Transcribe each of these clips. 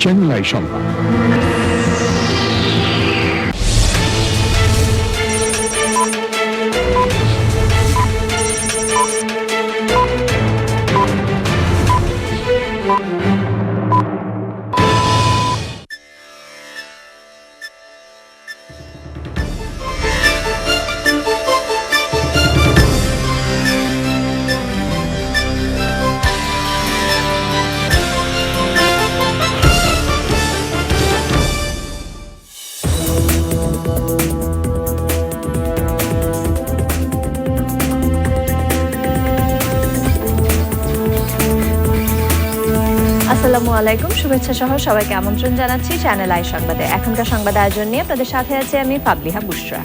Channel I সংবাদ আলাইকুম শুভেচ্ছা সহ সবাইকে আমন্ত্রণ জানাচ্ছি চ্যানেল আই সংবাদে। এখনকার সংবাদ আয়োজন নিয়ে আপনাদের সাথে আছে আমি পাবলিহা বুশরা।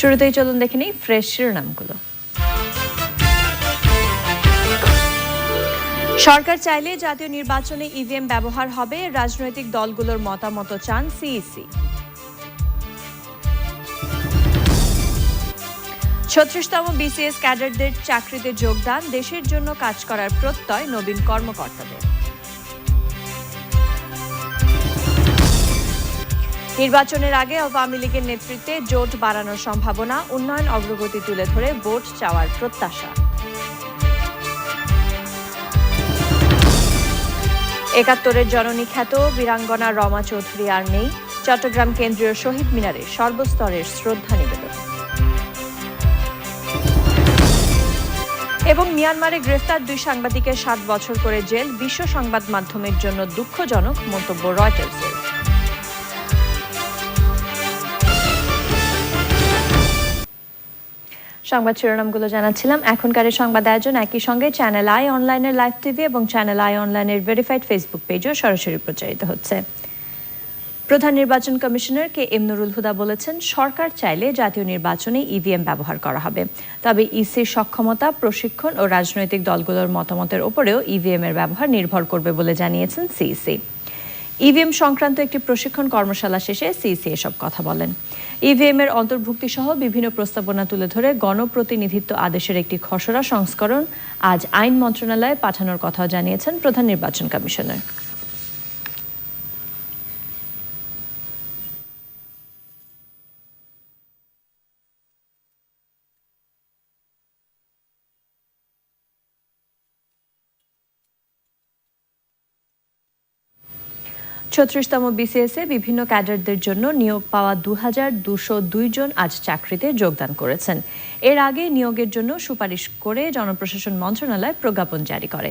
শুরুতেই চলুন দেখে নিই ফ্রেশ শিরোনামগুলো। সরকার চাইলে জাতীয় নির্বাচনে ইভিএম ব্যবহার হবে, রাজনৈতিক দলগুলোর মতামত চান সিইসি ছত্রিশতম বিসিএস ক্যাডারদের চাকরিতে যোগদান, দেশের জন্য কাজ করার প্রত্যয় নবীন কর্মকর্তাদের। নির্বাচনের আগে আওয়ামী লীগের নেতৃত্বে জোট বাড়ানোর সম্ভাবনা, উন্নয়ন অগ্রগতি তুলে ধরে ভোট চাওয়ার প্রত্যাশা। একাত্তরের জননী খ্যাত বীরাঙ্গনা রমা চৌধুরী আর নেই। চট্টগ্রাম কেন্দ্রীয় শহীদ মিনারে সর্বস্তরের শ্রদ্ধা নিবেদন। এবং মিয়ানমারে গ্রেফতার দুই সাংবাদিকের সাত বছর করে জেল বিশ্ব সংবাদ মাধ্যমের জন্য দুঃখজনক মন্তব্য রয়টার্সের। সংবাদ শিরোনামগুলো জানাচ্ছিলাম। এখনকার সংবাদ আয়োজন একই সঙ্গে চ্যানেল আই অনলাইনের লাইভ টিভি এবং চ্যানেল আই অনলাইনের ভেরিফাইড ফেসবুক পেজও সরাসরি প্রচারিত হচ্ছে। প্রধান নির্বাচন commissioner K M Nurul Huda বলেছেন, সরকার চাইলে জাতীয় নির্বাচনে ইভিএম ব্যবহার করা হবে। তবে ইসির সক্ষমতা, প্রশিক্ষণ ও রাজনৈতিক দলগুলোর মতামতের উপরেও ইভিএম এর ব্যবহার নির্ভর করবে বলে জানিয়েছেন সিইসি ইভিএম সংক্রান্ত একটি প্রশিক্ষণ কর্মশালা শেষে সিইসি এসব কথা বলেন। ইভিএম এর অন্তর্ভুক্তি সহ বিভিন্ন প্রস্তাবনা তুলে ধরে গণপ্রতিনিধিত্ব আদেশের একটি খসড়া সংস্করণ আজ আইন মন্ত্রণালয়ে পাঠানোর কথাও জানিয়েছেন প্রধান নির্বাচন কমিশনার। ছত্রিশতম বিসিএস বিভিন্ন ক্যাডারদের জন্য নিয়োগ পাওয়া দু হাজার দুশো জন আজ চাকরিতে যোগদান করেছেন। এর আগে নিয়োগের জন্য সুপারিশ করে জনপ্রশাসন মন্ত্রণালয় প্রজ্ঞাপন জারি করে।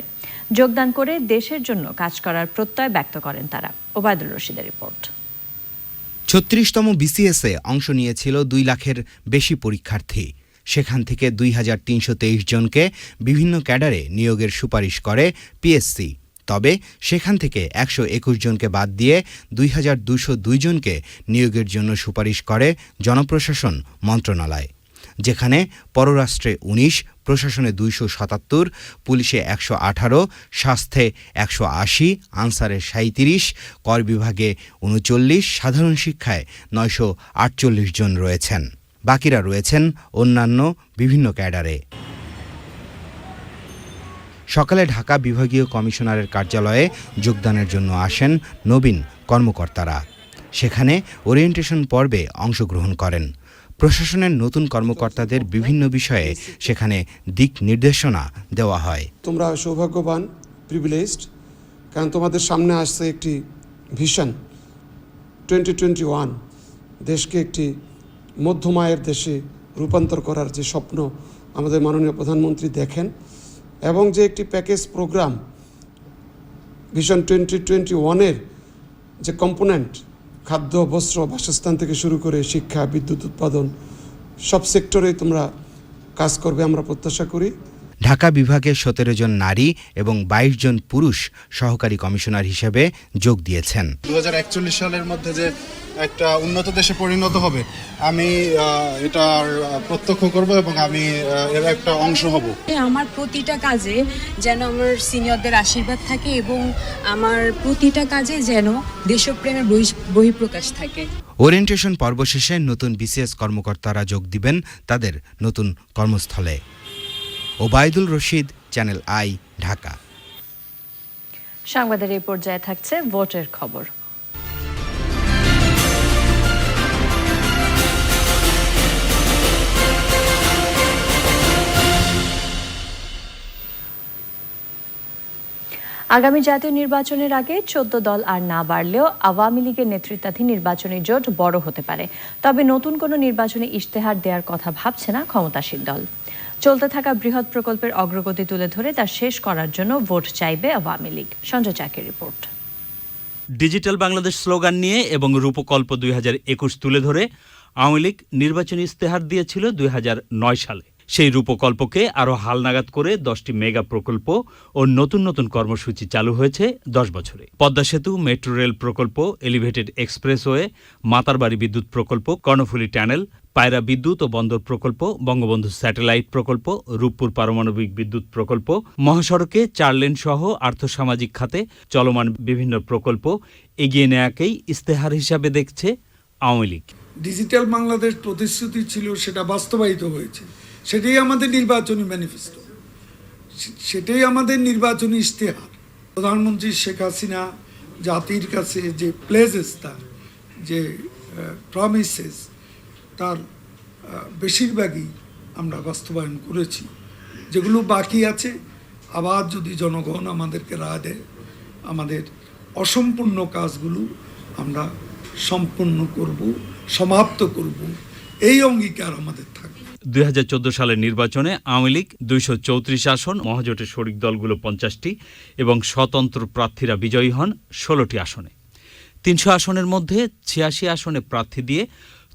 যোগদান করে দেশের জন্য কাজ করার প্রত্যয় ব্যক্ত করেন তারা। ওবায়দুল রশিদের রিপোর্ট। ছত্রিশতম বিসিএসে অংশ নিয়েছিল দুই লাখের বেশি পরীক্ষার্থী। সেখান থেকে দুই হাজার তিনশো তেইশ জনকে বিভিন্ন ক্যাডারে নিয়োগের সুপারিশ করে পিএসসি তবে সেখান থেকে একশো একুশ জনকে বাদ দিয়ে দুই হাজার দুশো জনকে নিয়োগের জন্য সুপারিশ করে জনপ্রশাসন মন্ত্রণালয়, যেখানে পররাষ্ট্রে উনিশ, প্রশাসনে দুইশো সাতাত্তর, পুলিশে একশো আঠারো, স্বাস্থ্যে একশো আশি, আনসারে সাঁত্রিশ কর বিভাগে উনচল্লিশ, সাধারণ শিক্ষায় নয়শো আটচল্লিশ জন রয়েছেন। বাকিরা রয়েছেন অন্যান্য বিভিন্ন ক্যাডারে। সকালে ঢাকা বিভাগীয় কমিশনারের কার্যালয়ে যোগদানের জন্য আসেন নবীন কর্মকর্তারা। সেখানে ওরিয়েন্টেশন পর্বে অংশগ্রহণ করেন। প্রশাসনের নতুন কর্মকর্তাদের বিভিন্ন বিষয়ে সেখানে দিক নির্দেশনা দেওয়া হয়। তোমরা সৌভাগ্যবান প্রিভিলেজড কারণ তোমাদের সামনে আসছে একটি ভিশন টোয়েন্টি টোয়েন্টি ওয়ান দেশকে একটি মধ্যমায়ের দেশে রূপান্তর করার যে স্বপ্ন আমাদের মাননীয় প্রধানমন্ত্রী দেখেন এবং যে একটি package programme vision twenty twenty ওয়ানের যে কম্পোনেন্ট খাদ্য, বস্ত্র, বাসস্থান থেকে শুরু করে শিক্ষা, বিদ্যুৎ উৎপাদন, সব সেক্টরে তোমরা কাজ করবে, আমরা প্রত্যাশা করি। ঢাকা বিভাগে সতেরো জন নারী এবং বাইশ জন পুরুষ সহকারী কমিশনার হিসেবে যোগ দিয়েছেন। দু হাজার একচল্লিশ সালের মধ্যে যে একটা উন্নত দেশে পরিণত হবে আমি এটার প্রত্যক্ষ করব এবং আমি এর একটা অংশ হব। আমার প্রতিটা কাজে যেন আমার সিনিয়রদের আশীর্বাদ থাকে এবং আমার প্রতিটা কাজে যেন দেশপ্রেমের বহিঃ- বহিঃপ্রকাশ থাকে। ওরিয়েন্টেশন পর্ব শেষে নতুন বিসিএস কর্মকর্তারা যোগ দিবেন তাদের নতুন কর্মস্থলে। Obaidul Rashid, channel I, Dhaka. সংবাদের এই পর্যায়ে থাকছে ভোটের খবর। আগামী জাতীয় নির্বাচনের আগে চোদ্দ দল আর না বাড়লেও আওয়ামী লীগের নেতৃত্বাধীন নির্বাচনী জোট বড় হতে পারে। তবে নতুন কোনো নির্বাচনী ইশতেহার দেওয়ার কথা ভাবছে না ক্ষমতাসীন দল। চলতে থাকা বৃহৎ প্রকল্পের অগ্রগতি তুলে ধরে তা শেষ করার জন্য ভোট চাইবে আওয়ামী লীগ। সঞ্জয় চাকের রিপোর্ট। ডিজিটাল বাংলাদেশ স্লোগান নিয়ে এবং রূপকল্প দুই হাজার একুশ তুলে ধরে আওয়ামী লীগ নির্বাচনী ইস্তেহার দিয়েছিল দুই হাজার নয় সালে। সেই রূপকল্পকে আরও হালনাগাদ করে দশটি মেগা প্রকল্প ও নতুন নতুন কর্মসূচি চালু হয়েছে দশ বছরে। পদ্মা সেতু, মেট্রো রেল প্রকল্প, এলিভেটেড এক্সপ্রেসওয়ে, মাতারবাড়ি বিদ্যুৎ প্রকল্প, কর্ণফুলী টানেল পায়রা বিদ্যুৎ ও বন্দর প্রকল্প, বঙ্গবন্ধু স্যাটেলাইট প্রকল্প, রূপপুর পারমাণবিক বিদ্যুৎ প্রকল্প, মহাসড়কে চার লেন সহ আর্থসামাজিক খাতে চলমান বিভিন্ন প্রকল্প এগিয়ে নেয়াকেই ইস্তেহার হিসাবে দেখছে আওয়ামী লীগ। ডিজিটাল বাংলাদেশ প্রতিশ্রুতি ছিল সেটা বাস্তবায়িত হয়েছে। সেটাই আমাদের নির্বাচনী ম্যানিফেস্টো। সেটাই আমাদের নির্বাচনী ইশতেহার। প্রধানমন্ত্রী শেখ হাসিনা জাতির কাছে যে প্লেজেস তার, যে প্রমিসেস তার বেশিরভাগই আমরা বাস্তবায়ন করেছি। যেগুলো বাকি আছে, আবার যদি জনগণ আমাদেরকে রায় দেয়, আমাদের অসম্পূর্ণ কাজগুলো আমরা সম্পূর্ণ করব, সমাপ্ত করব। এই অঙ্গীকার আমাদের থাকবে। দুই হাজার চোদ্দ সালের নির্বাচনে আওয়ামী লীগ দুইশো চৌত্রিশ আসন, মহাজোটের শরিক দলগুলো পঞ্চাশটি এবং স্বতন্ত্র প্রার্থীরা বিজয়ী হন ষোলোটি আসনে। তিনশো আসনের মধ্যে ছিয়াশি আসনে প্রার্থী দিয়ে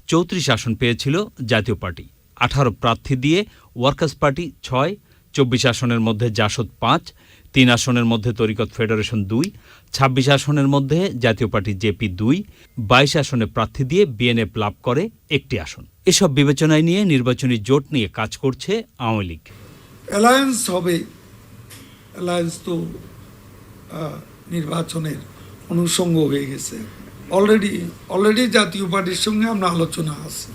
চৌত্রিশ আসন পেয়েছিল জাতীয় পার্টি। আঠারো প্রার্থী দিয়ে ওয়ার্কার্স পার্টি ছয়, চব্বিশ আসনের মধ্যে জাসদ পাঁচ তিন আসনের মধ্যে তরিকত ফেডারেশন দুই ছাব্বিশ আসনের মধ্যে জাতীয় পার্টি জেপি দুই বাইশ আসনে প্রার্থী দিয়ে বিএনএফ লাভ করে একটি আসন। এসব বিবেচনায় নিয়ে নির্বাচনী জোট নিয়ে কাজ করছে আওয়ামী লীগ। অ্যালায়েন্স হবে। অ্যালায়েন্স তো নির্বাচনের অনুষঙ্গ হয়ে গেছে। অলরেডি অলরেডি জাতীয় পার্টির সঙ্গে আমরা আলোচনা আছে।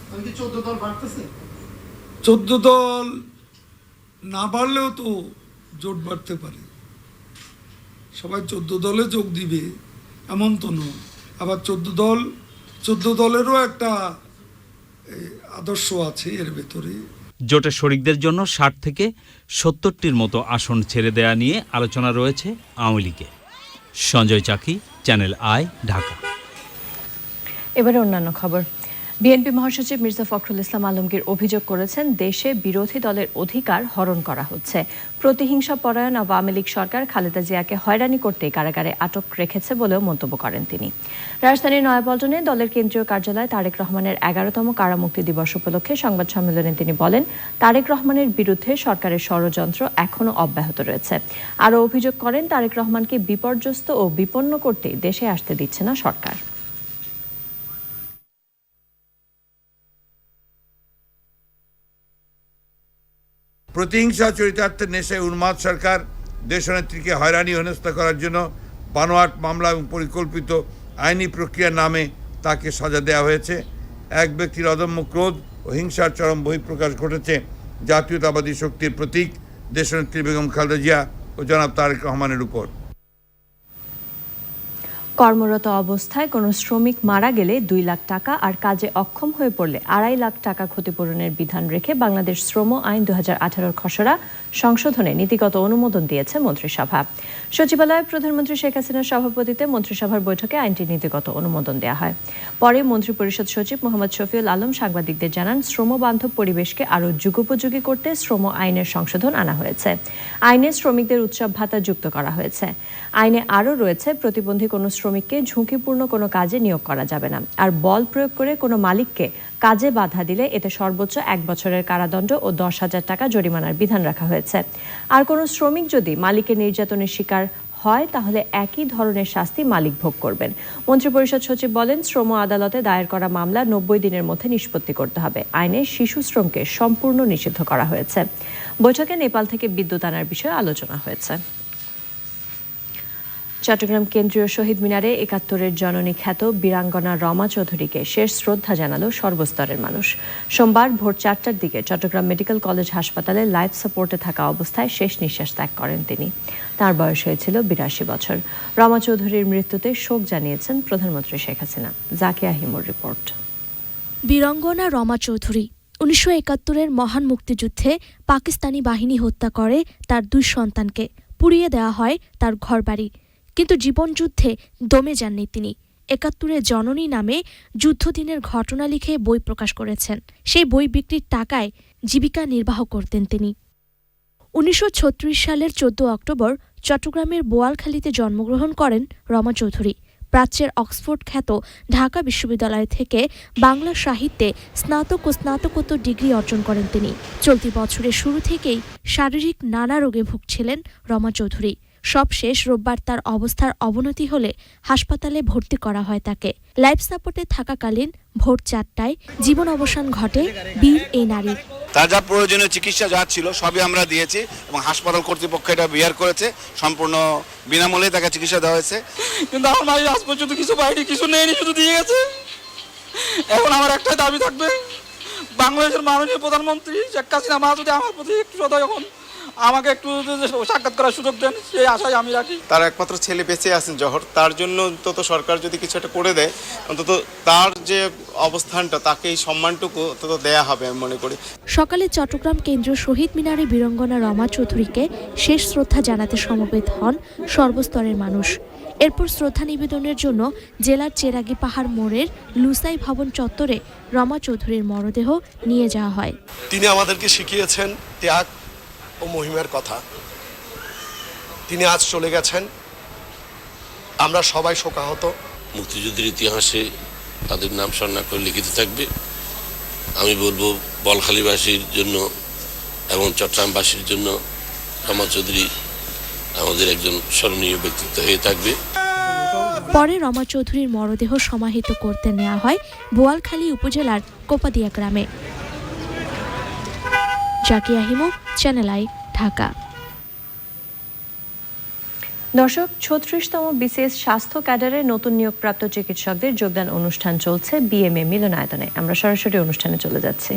চোদ্দ দল না বাড়লেও তো জোট বাড়তে পারে। সবাই চোদ্দ দলে যোগ দিবে এমন তো নয়। আবার চোদ্দ দল চোদ্দ দলেরও একটা আদর্শ আছে এর ভেতরে। জোটের শরিকদের জন্য ষাট থেকে সত্তরটির মতো আসন ছেড়ে দেয়া নিয়ে আলোচনা রয়েছে আওয়ামী লীগে। Sanjay Chaki channel I Dhaka. এবারে অন্যান্য খবর। বিএনপি মহাসচিব মির্জা ফখরুল ইসলাম আলমগীর অভিযোগ করেছেন, দেশে বিরোধী দলের অধিকার হরণ করা হচ্ছে। প্রতিহিংসা পরায়ণ আওয়ামী লীগ সরকার খালেদা জিয়াকে হয়রানি করতে কারাগারে আটক রেখেছে বলেও মন্তব্য করেন তিনি। রাজধানীর নয়াপল্টনে দলের কেন্দ্রীয় কার্যালয়ে তারেক রহমানের এগারোতম কারামুক্তি দিবস উপলক্ষে সংবাদ সম্মেলনে তিনি বলেন, তারেক রহমানের বিরুদ্ধে সরকারের ষড়যন্ত্র এখনও অব্যাহত রয়েছে। আরও অভিযোগ করেন, তারেক রহমানকে বিপর্যস্ত ও বিপন্ন করতে দেশে আসতে দিচ্ছে না সরকার। প্রতিহিংসা চরিতার্থে নেশে উন্মাদ সরকার দেশনেত্রীকে হয়রানি হেনস্থা করার জন্য বানোয়াট মামলা এবং পরিকল্পিত আইনি প্রক্রিয়ার নামে তাকে সাজা দেওয়া হয়েছে। এক ব্যক্তির অদম্য ক্রোধ ও হিংসার চরম বহিঃপ্রকাশ ঘটেছে। জাতীয়তাবাদী শক্তির প্রতীক দেশনেত্রী বেগম খালেদা জিয়া ও জনাব তারেক রহমানের উপর। কর্মরত অবস্থায় কোনো শ্রমিক মারা গেলে দুই লাখ টাকা আর কাজে অক্ষম হয়ে পড়লে আড়াই লাখ টাকা ক্ষতিপূরণের বিধান রেখে বাংলাদেশ শ্রম আইন দু হাজার খসড়া সংশোধনে নীতিগত অনুমোদন দিয়েছে মন্ত্রিসভা। সচিবালয়ে প্রধানমন্ত্রী শেখ হাসিনার সভাপতিতে মন্ত্রিসভার বৈঠকে আইনটি নীতিগত অনুমোদন দেওয়া হয়। পরে মন্ত্রিপরিষদ সচিব মোহাম্মদ শফিউল আলম সাংবাদিকদের জানান শ্রম বান্ধব পরিবেশকে আরও যুগোপযোগী করতে শ্রম আইনের সংশোধন আনা হয়েছে। আইনে শ্রমিকদের উৎসব ভাতা যুক্ত করা হয়েছে। আইনে আরও রয়েছে, প্রতিবন্ধী কোনো শ্রমিককে ঝুঁকিপূর্ণ কোনো কাজে নিয়োগ করা যাবে না। আর বল প্রয়োগ করে কোনো মালিককে কাজে বাধা দিলে এতে সর্বোচ্চ এক বছরের কারাদণ্ড ও দশ হাজার টাকা জরিমানার বিধান রাখা হয়েছে। আর কোনো শ্রমিক যদি মালিকের নির্যাতনের শিকার হয়, তাহলে একই ধরনের শাস্তি মালিক ভোগ করবেন। মন্ত্রিপরিষদ সচিব বলেন, শ্রম আদালতে দায়ের করা মামলা নব্বই দিনের মধ্যে নিষ্পত্তি করতে হবে। আইনে শিশু শ্রমকে সম্পূর্ণ নিষিদ্ধ করা হয়েছে। বৈঠকে নেপাল থেকে বিদ্যুৎ আনার বিষয়ে আলোচনা হয়েছে। চট্টগ্রাম কেন্দ্রীয় শহীদ মিনারে একাত্তরের জননী খ্যাত বীরাঙ্গনা রমা চৌধুরীকে শেষ শ্রদ্ধা জানালো সর্বস্তরের মানুষ। সোমবার ভোর চারটার দিকে চট্টগ্রাম মেডিকেল কলেজ হাসপাতালে লাইফ সাপোর্টে থাকা অবস্থায় শেষ নিঃশ্বাস ত্যাগ করেন তিনি। তার বয়স হয়েছিল বিরাশি বছর। রমা চৌধুরীর মৃত্যুতে শোক জানিয়েছেন প্রধানমন্ত্রী শেখ হাসিনা। জাকিয়া হিমুর রিপোর্ট। বীরঙ্গনা রমা চৌধুরী উনিশশো একাত্তরের মহান মুক্তিযুদ্ধে পাকিস্তানি বাহিনী হত্যা করে তার দুই সন্তানকে। পুড়িয়ে দেওয়া হয় তার ঘরবাড়ি। কিন্তু জীবনযুদ্ধে দমে যাননি তিনি। একাত্তরে জননী নামে যুদ্ধদিনের ঘটনা লিখে বই প্রকাশ করেছেন। সেই বই বিক্রির টাকায় জীবিকা নির্বাহ করতেন তিনি। উনিশশো ছত্রিশ সালের চোদ্দ অক্টোবর চট্টগ্রামের বোয়ালখালীতে জন্মগ্রহণ করেন রমা চৌধুরী। প্রাচ্যের অক্সফোর্ড খ্যাত ঢাকা বিশ্ববিদ্যালয় থেকে বাংলা সাহিত্যে স্নাতক ও স্নাতকোত্তর ডিগ্রি অর্জন করেন তিনি। চলতি বছরের শুরু থেকেই শারীরিক নানা রোগে ভুগছিলেন রমা চৌধুরী। সবশেষ রোববার তার অবস্থার অবনতি হলে হাসপাতালে ভর্তি করা হয় তাকে। লাইফ সাপোর্টে থাকাকালীন ভোর চারটায় জীবন অবসান ঘটে বীর এই নারীর। তার যা প্রয়োজনীয় চিকিৎসা যা ছিল সবই আমরা দিয়েছি এবং হাসপাতাল কর্তৃপক্ষ এটা বিয়ার করেছে। সম্পূর্ণ বিনামূল্যে তাকে চিকিৎসা দেওয়া হয়েছে। কিন্তু আমার মায়ের আজ পর্যন্ত কিছু পাইনি কিছু নেয়নি শুধু দিয়ে গেছে। এখন আমার একটাই দাবি থাকবে বাংলাদেশের মাননীয় প্রধানমন্ত্রী শেখ হাসিনা মা যদি আমার প্রতি একটু সদয় এখন আমাকে একটু সাক্ষাৎ করার সুযোগ দেন সেই আশায় আমি রাখি। তার একমাত্র ছেলে বেঁচে আছেন জহর। তার জন্য অন্তত সরকার যদি কিছু একটা করে দেয় অন্তত তার যে অবস্থানটা তাকে এই সম্মানটুকু অন্তত দেয়া হবে আমি মনে করি। সকালে চট্টগ্রাম কেন্দ্রীয় শহীদ মিনারে বীরঙ্গনা রমা চৌধুরীকে শেষ শ্রদ্ধা জানাতে সমবেত হন সর্বস্তরের মানুষ। এরপর শ্রদ্ধা নিবেদনের জন্য জেলার চেরাগি পাহাড় মোড়ের লুসাই ভবন চত্বরে রমা চৌধুরীর মরদেহ নিয়ে যাওয়া হয়। তিনি আমাদেরকে শিখিয়েছেন ত্যাগ ও মহিমার কথা। তিনি আজ চলে গেছেন। আমরা সবাই শোকাহত। মুক্তিযুদ্ধের ইতিহাসে তাদের নাম স্বর্ণাক্ষরে লিখিত থাকবে। আমি বলব বলখালীবাসীর জন্য এবং চট্টগ্রামবাসীর জন্য রমা চৌধুরী আমাদের একজন স্মরণীয় ব্যক্তিত্ব হয়ে থাকবে। পরে রমা চৌধুরীর মরদেহ সমাহিত করতে নেওয়া হয় বোয়ালখালী উপজেলার কোপাদিয়া গ্রামে। Zakia Himu channel I Dhaka. দর্শক ছত্রিশতম বিসিএস স্বাস্থ্য ক্যাডারে নতুন নিয়োগপ্রাপ্ত চিকিৎসকদের যোগদান অনুষ্ঠান চলছে বিএমএ মিলনায়তনে। আমরা সরাসরি অনুষ্ঠানে চলে যাচ্ছি।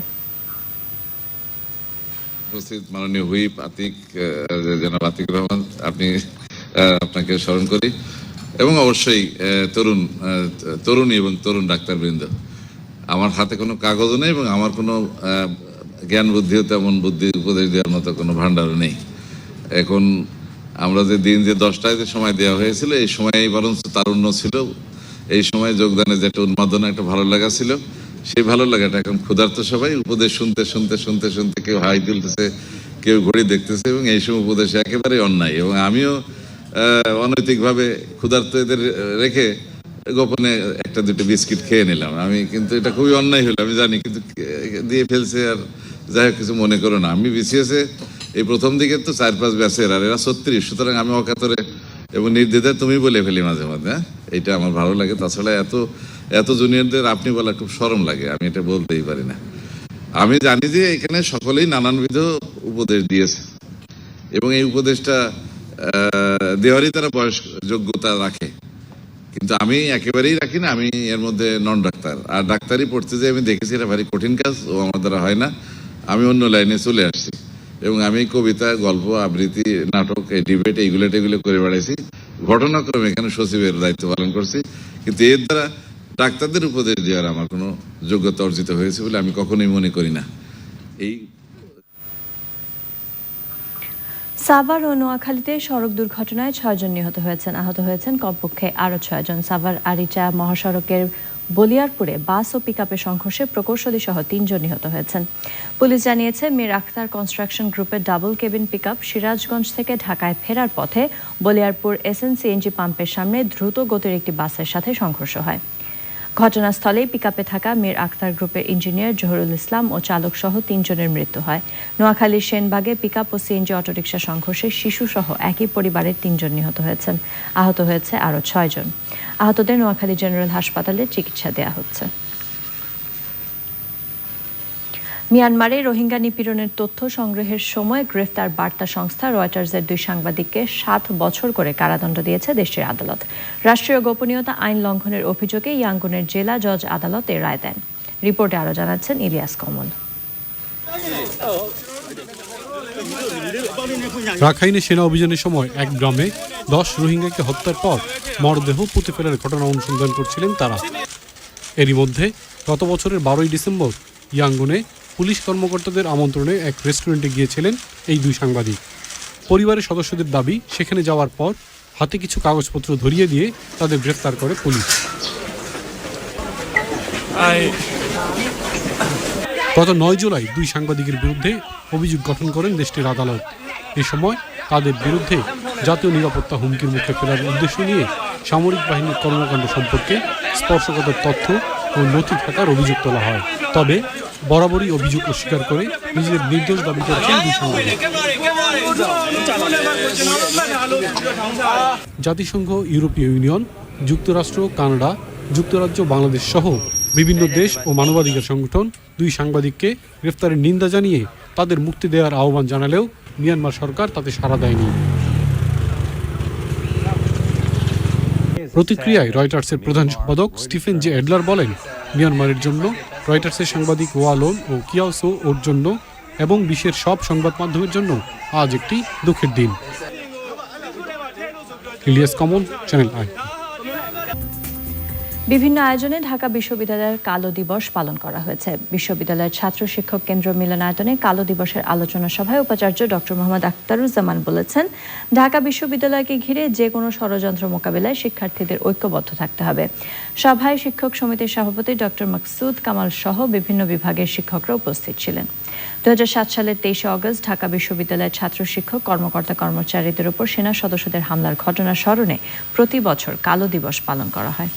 উপস্থিত মাননীয় হুইপ আতিক জনাব আতিক রহমান আপনি আপনাকে স্মরণ করি। এবং অবশ্যই আহ, তরুণ আহ, তরুণী এবং তরুণ ডাক্তারবৃন্দ। আমার হাতে কোনো কাগজও নেই এবং আমার কোনো আহ, জ্ঞান বুদ্ধিও তেমন বুদ্ধি উপদেশ দেওয়ার মতো কোনো ভাণ্ডারও নেই। এখন আমরা যে দিন যে দশটায় যে সময় দেওয়া হয়েছিল, এই সময় বরঞ্চ তারুণ্য ছিল। এই সময় যোগদানে যে একটা উন্মাদনা, একটা ভালো লাগা ছিল। সেই ভালো লাগাটা এখন ক্ষুধার্ত সবাই। উপদেশ শুনতে শুনতে শুনতে শুনতে কেউ হাই তুলতেছে, কেউ ঘড়ি দেখতেছে এবং এই সময় উপদেশ একেবারে অন্যায়। এবং আমিও অনৈতিকভাবে ক্ষুধার্ত এদের রেখে গোপনে একটা দুটো বিস্কিট খেয়ে নিলাম। আমি কিন্তু এটা খুবই অন্যায় হলো, আমি জানি, কিন্তু দিয়ে ফেলছে আর যাই হোক, কিছু মনে করো না। আমি বিসিএসে এই প্রথম দিকে তো চার, পাঁচ ব্যাচের আর এরা ছত্রিশ। সুতরাং আমি অকাতরে এবং নির্দ্বিধায় তুমি বলে ফেলি মাঝে মাঝে হ্যাঁ? এইটা আমার ভালো লাগে। তাছাড়া এত এত জুনিয়রদের আপনি বলা খুব সরম লাগে। আমি এটা বলতেই পারি না। আমি জানি যে এখানে সকলেই নানানবিধ উপদেশ দিয়েছে। এবং এই উপদেশটা দেওয়ারই তারা বয়স যোগ্যতা রাখে। কিন্তু আমি একেবারেই রাখি না। আমি এর মধ্যে নন ডাক্তার আর ডাক্তারি পড়তে যে আমি দেখেছি এটা ভারী কঠিন কাজ। ও আমার দ্বারা হয় না। আমি অন্য লাইনে চলে আসছি। এবং আমি কবিতা, গল্প, আবৃত্তি, নাটক, এই ডিবেট এইগুলো টেগুলো করে বেড়াইছি। ঘটনাক্রমে এখানে সচিবের দায়িত্ব পালন করছি। কিন্তু এর দ্বারা ডাক্তারদের উপদেশ দেওয়ার আমার কোনো যোগ্যতা অর্জিত হয়েছে বলে আমি কখনোই মনে করি না। এই সাভার ও নোয়াখালীতে সড়ক দুর্ঘটনায় ছয়জন নিহত হয়েছেন, আহত হয়েছেন কমপক্ষে আরও ছয়জন। সাভার আরিচা মহাসড়কের বলিয়ারপুরে বাস ও পিকআপের সংঘর্ষে প্রকৌশলী সহ তিনজন নিহত হয়েছেন। পুলিশ জানিয়েছে, মীর আখতার কনস্ট্রাকশন গ্রুপের ডাবল কেবিন পিকআপ সিরাজগঞ্জ থেকে ঢাকায় ফেরার পথে বলিয়ারপুর এসএন সিএনজি পাম্পের সামনে দ্রুত গতির একটি বাসের সাথে সংঘর্ষ হয়। ঘটনাস্থলেই পিকআপে থাকা মীর আক্তার গ্রুপের ইঞ্জিনিয়ার জহরুল ইসলাম ও চালক সহ তিনজনের মৃত্যু হয়। নোয়াখালীর সেনবাগে পিকআপ ও সিএনজি অটোরিকশা সংঘর্ষে শিশু সহ একই পরিবারের তিনজন নিহত হয়েছেন। আহত হয়েছে আরও ছয়জন। আহতদের নোয়াখালী জেনারেল হাসপাতালে চিকিৎসা দেওয়া হচ্ছে। মিয়ানমারে রোহিঙ্গা নিপীড়নের তথ্য সংগ্রহের সময় গ্রেফতার বার্তা সংস্থা রয়টার্সের দুই সাংবাদিককে সাত বছর করে কারাদণ্ড দিয়েছে দেশটির আদালত। রাষ্ট্রীয় গোপনীয়তা আইন লঙ্ঘনের অভিযোগে ইয়াঙ্গুনের জেলা জজ আদালতে রায় দেন। রিপোর্টে আরও জানাচ্ছেন ইলিয়াস কমল। রাখাইনে সেনা অভিযানের সময় এক গ্রামে দশ রোহিঙ্গাকে হত্যার পর মরদেহ পুঁতে ফেলার ঘটনা অনুসন্ধান করছিলেন তারা। এরই মধ্যে গত বছরের বারোই ডিসেম্বর ইয়াঙ্গুনে পুলিশ কর্মকর্তাদের আমন্ত্রণে এক রেস্টুরেন্টে গিয়েছিলেন এই দুই সাংবাদিক। পরিবারের সদস্যদের দাবি, সেখানে যাওয়ার পর হাতে কিছু কাগজপত্র ধরিয়ে দিয়ে তাদের গ্রেফতার করে পুলিশ। গত নয় জুলাই দুই সাংবাদিকের বিরুদ্ধে অভিযোগ গঠন করেন দেশটির আদালত। এ সময় তাদের বিরুদ্ধে জাতীয় নিরাপত্তা হুমকির মুখে ফেলার উদ্দেশ্য নিয়ে সামরিক বাহিনীর কর্মকাণ্ড সম্পর্কে স্পর্শকাতর তথ্য ও নথি থাকার অভিযোগ তোলা হয়। তবে বরাবরই অভিযোগ অস্বীকার করে নিজেদের নির্দোষ দাবি করেছেন দুই জাতিসংঘ ইউরোপীয় ইউনিয়ন যুক্তরাষ্ট্র কানাডা যুক্তরাজ্য বাংলাদেশ সহ বিভিন্ন দেশ ও মানবাধিকার সংগঠন দুই সাংবাদিককে গ্রেফতারের নিন্দা জানিয়ে তাদের মুক্তি দেওয়ার আহ্বান জানালেও মিয়ানমার সরকার তাতে সাড়া দেয়নি। প্রতিক্রিয়ায় রয়টার্সের প্রধান সম্পাদক স্টিফেন জে এডলার বলেন মিয়ানমারের জন্য রয়টার্সের সাংবাদিক ওয়ালোন ও কিয়াওসো ওর জন্য এবং বিশ্বের সব সংবাদ মাধ্যমের জন্য আজ একটি দুঃখের দিন। ইলিয়াস কমল চ্যানেল আই বিভিন্ন আয়োজনে ঢাকা বিশ্ববিদ্যালয়ের কালো দিবস পালন করা হয়েছে। বিশ্ববিদ্যালয়ের ছাত্র শিক্ষক কেন্দ্র মিলনায়তনে কালো দিবসের আলোচনা সভায় উপাচার্য ডক্টর মোহাম্মদ আখতারুজ্জামান বলেছেন, ঢাকা বিশ্ববিদ্যালয়কে ঘিরে যে কোনো ষড়যন্ত্র মোকাবিলায় শিক্ষার্থীদের ঐক্যবদ্ধ থাকতে হবে। সভায় শিক্ষক সমিতির সভাপতি ডক্টর মকসুদ কামাল সহ বিভিন্ন বিভাগের শিক্ষকরা উপস্থিত ছিলেন। দু হাজার সাত সালের তেইশে অগস্ট ঢাকা বিশ্ববিদ্যালয়ের ছাত্র শিক্ষক, কর্মকর্তা, কর্মচারীদের উপর সেনা সদস্যদের হামলার ঘটনা স্মরণে প্রতি বছর কালো দিবস পালন করা হয়।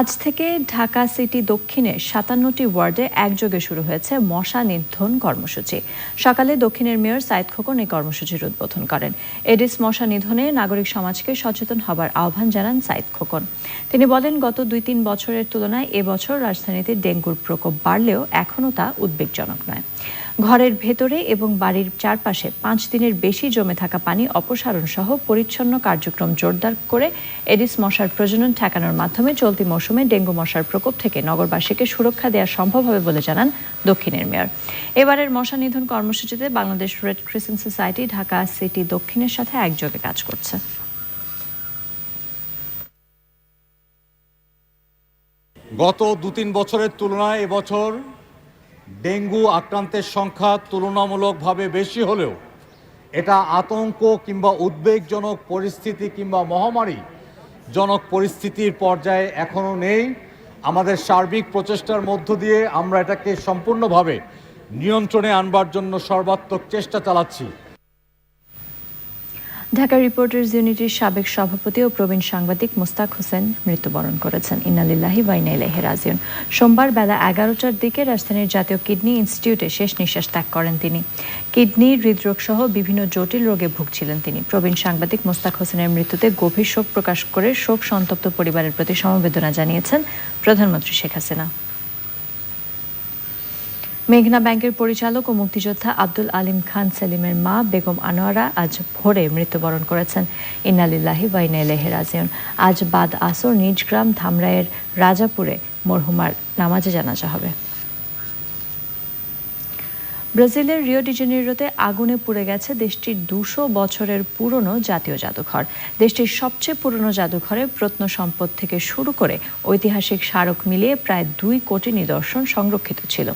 আজ থেকে ঢাকা সিটি দক্ষিণে সাতান্নটি ওয়ার্ডে একযোগে শুরু হয়েছে মশা নিধন কর্মসূচি। সকালে দক্ষিণের মেয়র সাইদ খোকন এই কর্মসূচির উদ্বোধন করেন। এডিস মশা নিধনে নাগরিক সমাজকে সচেতন হবার আহ্বান জানান সাইদ খোকন। তিনি বলেন, গত দুই তিন বছরের তুলনায় এবছর রাজধানীতে ডেঙ্গুর প্রকোপ বাড়লেও এখনও তা উদ্বেগজনক নয়। ঘরের ভেতরে এবং বাড়ির চারপাশে পাঁচ দিনের বেশি জমে থাকা পানি অপসারণ সহ পরিচ্ছন্ন কার্যক্রম জোরদার করে এডিস মশার প্রজনন ঠেকানোর মাধ্যমে চলতি মৌসুমে ডেঙ্গু মশার প্রকোপ থেকে নগরবাসীকে সুরক্ষা দেওয়া সম্ভব হবে বলে জানান দক্ষিণের মেয়র। এবারের মশা নিধন কর্মসূচিতে Bangladesh Red Crescent Society Dhaka city দক্ষিণের সাথে একযোগে কাজ করছে। গত দু তিন বছরের তুলনায় এবছর ডেঙ্গু আক্রান্তের সংখ্যা তুলনামূলকভাবে বেশি হলেও এটা আতঙ্ক কিংবা উদ্বেগজনক পরিস্থিতি কিংবা মহামারী জনক পরিস্থিতির পর্যায়ে এখনও নেই। আমাদের সার্বিক প্রচেষ্টার মধ্য দিয়ে আমরা এটাকে সম্পূর্ণভাবে নিয়ন্ত্রণে আনবার জন্য সর্বাত্মক চেষ্টা চালাচ্ছি। ঢাকা রিপোর্টার্স ইউনিটির সাবেক সভাপতি ও প্রবীণ সাংবাদিক মুস্তাক হোসেন মৃত্যুবরণ করেছেন। ইনালিল্লাহি ওয়াইনাইলাহি রাজিউন। সোমবার বেলা এগারোটার দিকে রাজধানীর জাতীয় কিডনি ইনস্টিটিউটে শেষ নিঃশ্বাস ত্যাগ করেন তিনি। কিডনি হৃদরোগ সহ বিভিন্ন জটিল রোগে ভুগছিলেন তিনি। প্রবীণ সাংবাদিক মোস্তাক হোসেনের মৃত্যুতে গভীর শোক প্রকাশ করে শোক সন্তপ্ত পরিবারের প্রতি সমবেদনা জানিয়েছেন প্রধানমন্ত্রী শেখ হাসিনা। মেঘনা ব্যাংকের পরিচালক ও মুক্তিযোদ্ধা আব্দুল আলিম খান সেলিমের মা বেগম আনোয়ারা আজ ভোরে মৃত্যুবরণ করেছেন। ইন্নালিল্লাহি ওয়াইনাইলাহি রাজিউন। আজ বাদ আসর নিজ গ্রাম ধামরাইয়ের রাজাপুরে মরহুমার নামাজে জানাজা হবে। ব্রাজিলের রিও ডিজেনিরোতে আগুনে পুড়ে গেছে দেশটির দুশো বছরের পুরনো জাতীয় জাদুঘর। দেশটির সবচেয়ে পুরনো জাদুঘরে প্রত্নসম্পদ থেকে শুরু করে ঐতিহাসিক স্মারক মিলিয়ে প্রায় দুই কোটি নিদর্শন সংরক্ষিত ছিল।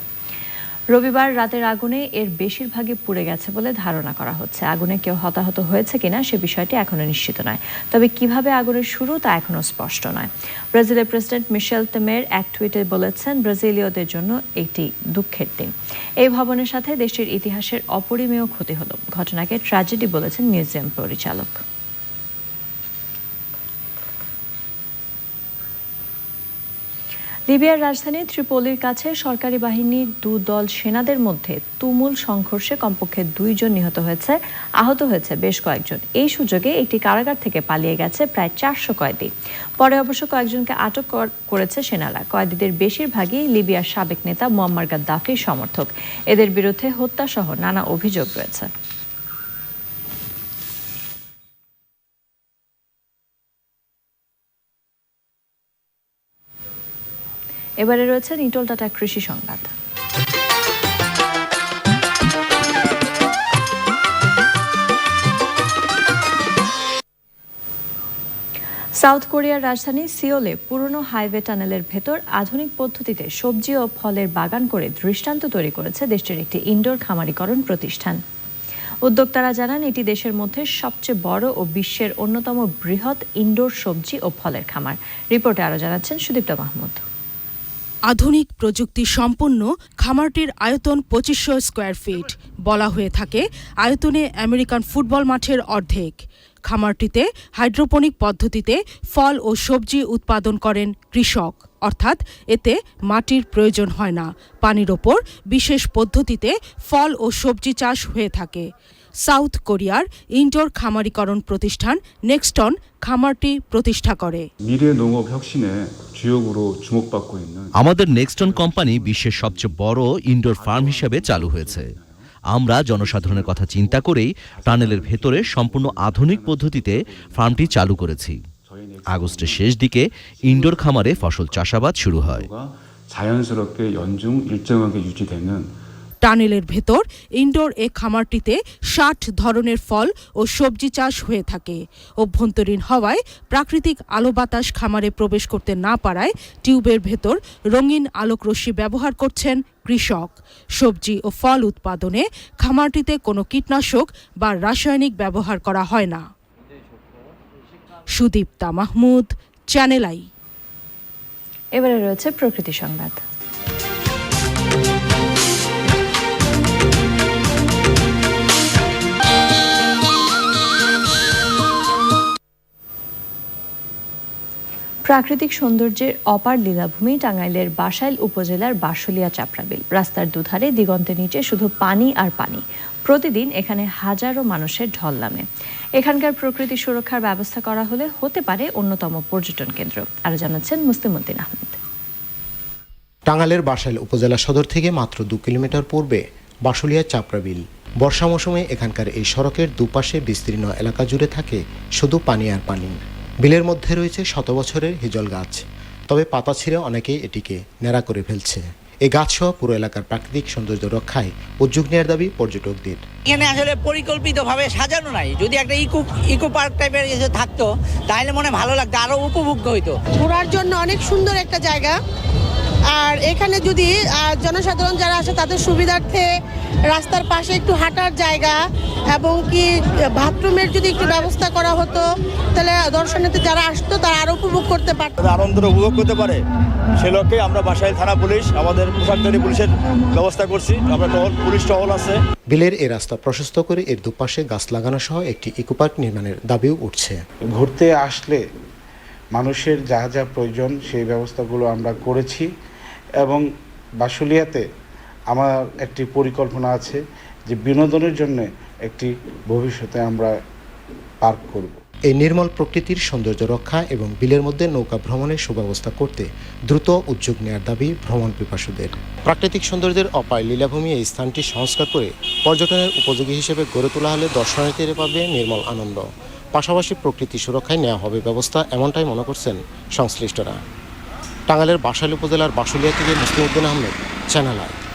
রবিবার রাতের আগুনে এর বেশিরভাগই পুড়ে গেছে বলে ধারণা করা হচ্ছে। আগুনে কেউ হতাহত হয়েছে কিনা সে বিষয়টি এখনও নিশ্চিত নয়। তবে কীভাবে আগুনের শুরু তা এখনও স্পষ্ট নয়। ব্রাজিলের প্রেসিডেন্ট মিশেল তেমের এক টুইটে বলেছেন, ব্রাজিলীয়দের জন্য একটি দুঃখের দিন। এই ভবনের সাথে দেশটির ইতিহাসের অপরিমেয় ক্ষতি হলো। ঘটনাকে ট্র্যাজেডি বলেছেন মিউজিয়াম পরিচালক। লিবিয়ার রাজধানী ত্রিপোলির কাছে সরকারি বাহিনীর দু দল সেনাদের মধ্যে তুমুল সংঘর্ষে কমপক্ষে দুইজন নিহত হয়েছে, আহত হয়েছে বেশ কয়েকজন। এই সুযোগে একটি কারাগার থেকে পালিয়ে গেছে প্রায় চারশো কয়েদি। পরে অবশ্য কয়েকজনকে আটক কর- করেছে সেনারা। কয়েদিদের বেশিরভাগই লিবিয়ার সাবেক নেতা মোয়াম্মার গাদ্দাফির সমর্থক। এদের বিরুদ্ধে হত্যাসহ নানা অভিযোগ রয়েছে। এবারে রয়েছে নিটল টাটা কৃষি সংবাদ। সাউথ কোরিয়ার রাজধানী সিওলে পুরনো হাইওয়ে টানেলের ভেতর আধুনিক পদ্ধতিতে সবজি ও ফলের বাগান করে দৃষ্টান্ত তৈরি করেছে দেশটির একটি ইনডোর খামারিকরণ প্রতিষ্ঠান। উদ্যোক্তারা জানান, এটি দেশের মধ্যে সবচেয়ে বড় ও বিশ্বের অন্যতম বৃহৎ ইনডোর সবজি ও ফলের খামার। রিপোর্টে আরও জানাচ্ছেন সুদীপ্তা মাহমুদ। আধুনিক প্রযুক্তি সম্পন্ন খামারটির আয়তন পঁচিশশো স্কোয়ার ফিট। বলা হয়ে থাকে, আয়তনে আমেরিকান ফুটবল মাঠের অর্ধেক। খামারটিতে হাইড্রোপনিক পদ্ধতিতে ফল ও সবজি উৎপাদন করেন কৃষক। অর্থাৎ এতে মাটির প্রয়োজন হয় না। পানির ওপর বিশেষ পদ্ধতিতে ফল ও সবজি চাষ হয়ে থাকে। সাউথ কোরিয়ার ইনডোর খামারিকরণ প্রতিষ্ঠান নেক্সটন খামারটি প্রতিষ্ঠা করে 미래 농업 혁신의 주역으로 주목받고 있는 আমাদের নেক্সটন কোম্পানি বিশ্বের সবচেয়ে বড় ইনডোর ফার্ম হিসেবে চালু হয়েছে আমরা জনসাধারণের কথা চিন্তা করেই টানেলের ভেতরে সম্পূর্ণ আধুনিক পদ্ধতিতে ফার্মটি চালু করেছি আগস্টের শেষ দিকে ইনডোর খামারে ফসল চাষাবাদ শুরু হয় 자연스럽게 연중 일정하게 유지되는 টানেলের ভেতর ইনডোর এ খামারটিতে ষাট ধরনের ফল ও সবজি চাষ হয়ে থাকে। অভ্যন্তরীণ হওয়ায় প্রাকৃতিক আলো বাতাস খামারে প্রবেশ করতে না পারায় টিউবের ভেতর রঙিন আলোকরশ্মি ব্যবহার করছেন কৃষক। সবজি ও ফল উৎপাদনে খামারটিতে কোনো কীটনাশক বা রাসায়নিক ব্যবহার করা হয় না। সুদীপ্তা মাহমুদ, চ্যানেল আই। এবারে রয়েছে প্রকৃতি সংবাদ। প্রাকৃতিক সৌন্দর্যের অপার লীলাভূমি টাঙ্গাইলের বাসাইল উপজেলার বাসুলিয়া চাপড়াবিল। রাস্তার দুধারে দিগন্তের নিচে শুধু পানি আর পানি। প্রতিদিন এখানে হাজারো মানুষের ঢল নামে। এখানকার প্রকৃতি সুরক্ষার ব্যবস্থা করা হলে হতে পারে অন্যতম পর্যটন কেন্দ্র। আরও জানাচ্ছেন মুস্তিমুদ্দিন আহমেদ। টাঙ্গাইলের বাসাইল উপজেলা সদর থেকে মাত্র দু কিলোমিটার পূর্বে বাসুলিয়া চাপড়াবিল। বর্ষা মৌসুমে এখানকার এই সড়কের দুপাশে বিস্তীর্ণ এলাকা জুড়ে থাকে শুধু পানি আর পানি। বিলের মধ্যে রয়েছে শত বছরের হিজল গাছ। তবে পাতা ছিঁড়ে অনেকেই এটিকে ন্যাড়া করে ফেলছে। এই গাছসহ পুরো এলাকার প্রাকৃতিক সৌন্দর্য রক্ষায় উদ্যোগ নেওয়ার দাবি পর্যটকদের। এখানে আসলে পরিকল্পিতভাবে সাজানো নাই। যদি একটা ইকো ইকো পার্ক টাইপের এসে থাকতো তাহলে মনে হয় ভালো লাগতো আরও উপভোগ্য হইতো। ঘোরার জন্য অনেক সুন্দর একটা জায়গা। আর এখানে যদি জনসাধারণ যারা আসে তাদের সুবিধার্থে রাস্তার পাশে একটু হাঁটার জায়গা এবং কি বাথরুমের যদি একটু ব্যবস্থা করা হতো তাহলে দর্শনার্থী যারা আসতো তারা আরও উপভোগ করতে পারতো। আনন্দ উপভোগ করতে পারে। সে লক্ষ্যে আমরা বাসায় থানা পুলিশ আমাদের পোশাকধারী পুলিশের ব্যবস্থা করছি। আমরা টহল পুলিশ টহল আছে। বিলের এই রাস্তা প্রশস্ত করে এর দুপাশে গাছ লাগানো সহ একটি ইকো পার্ক নির্মাণের দাবিও উঠছে। ঘুরতে আসলে মানুষের যা যা প্রয়োজন সেই ব্যবস্থাগুলো আমরা করেছি। এবং বাসুলিয়াতে আমার একটি পরিকল্পনা আছে যে বিনোদনের জন্য একটি ভবিষ্যতে আমরা পার্ক করব। এই নির্মল প্রকৃতির সৌন্দর্য রক্ষা এবং বিলের মধ্যে নৌকা ভ্রমণের সুব্যবস্থা করতে দ্রুত উদ্যোগ নেওয়ার দাবি ভ্রমণ পিপাসুদের। প্রাকৃতিক সৌন্দর্যের অপায় লীলাভূমি এই স্থানটি সংস্কার করে পর্যটনের উপযোগী হিসেবে গড়ে তোলা হলে দর্শনার্থীরা পাবে নির্মল আনন্দ। পাশাপাশি প্রকৃতি সুরক্ষায় নেওয়া হবে ব্যবস্থা এমনটাই মনে করছেন সংশ্লিষ্টরা। টাঙ্গাইলের বাসাইল উপজেলার বাসুলিয়া থেকে মুসলিম উদ্দিন আহমেদ চ্যানেল আই